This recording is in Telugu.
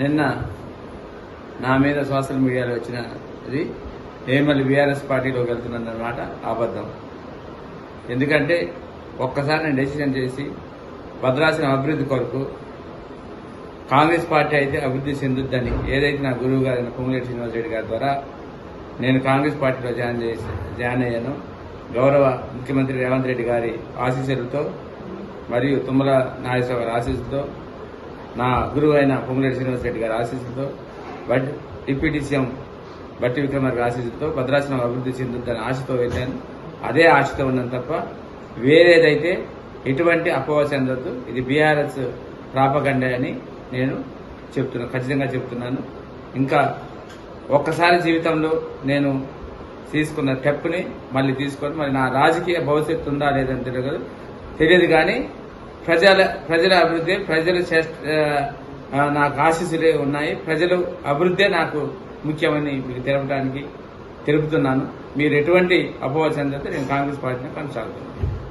నిన్న నా మీద సోషల్ మీడియాలో వచ్చిన అది నేను మళ్ళీ బీఆర్ఎస్ పార్టీలోకి వెళ్తున్నానన్నమాట అబద్ధం. ఎందుకంటే ఒక్కసారి నేను డెసిషన్ చేసి భద్రాసిన అభివృద్ధి కొరకు కాంగ్రెస్ పార్టీ అయితే అభివృద్ధి చెందుద్దని ఏదైతే నా గురువు గారైన పొంగులేటి శ్రీనివాస్ రెడ్డి గారి ద్వారా నేను కాంగ్రెస్ పార్టీలో జాయిన్ చేసి జాయిన్ అయ్యాను. గౌరవ ముఖ్యమంత్రి రేవంత్ రెడ్డి గారి ఆశీస్సులతో మరియు తుమ్మల నాగేశ్వర ఆశీస్సులతో నా గురువు అయిన పొంగులేటి శ్రీనివాస్ రెడ్డి గారి ఆశీస్సులతో బట్ డిప్యూటీ సీఎం బట్టి విక్రమార్ గారి ఆశీస్సులతో భద్రాచలం అభివృద్ధి చెందుతుందని ఆశతో వెళ్ళాను. అదే ఆశతో ఉన్నాను తప్ప వేరేదైతే ఎటువంటి అపోహ చెందొద్దు. ఇది బీఆర్ఎస్ ప్రాపగండ అని నేను చెప్తున్నాను ఖచ్చితంగా చెప్తున్నాను. ఇంకా ఒక్కసారి జీవితంలో నేను తీసుకున్న స్టెప్ని మళ్ళీ తీసుకొని మరి నా రాజకీయ భవిష్యత్తు ఉందా లేదని తెలియదు. తెలియదు కానీ ప్రజల ప్రజల అభివృద్ధి ప్రజలు చేస్త- నాకు ఆశీస్సులే ఉన్నాయి. ప్రజలు అభివృద్ధే నాకు ముఖ్యమని మీకు తెలపడానికి తెలుపుతున్నాను. మీరు ఎటువంటి అపోహ చెందితే నేను కాంగ్రెస్ పార్టీని కొనసాగుతున్నాను.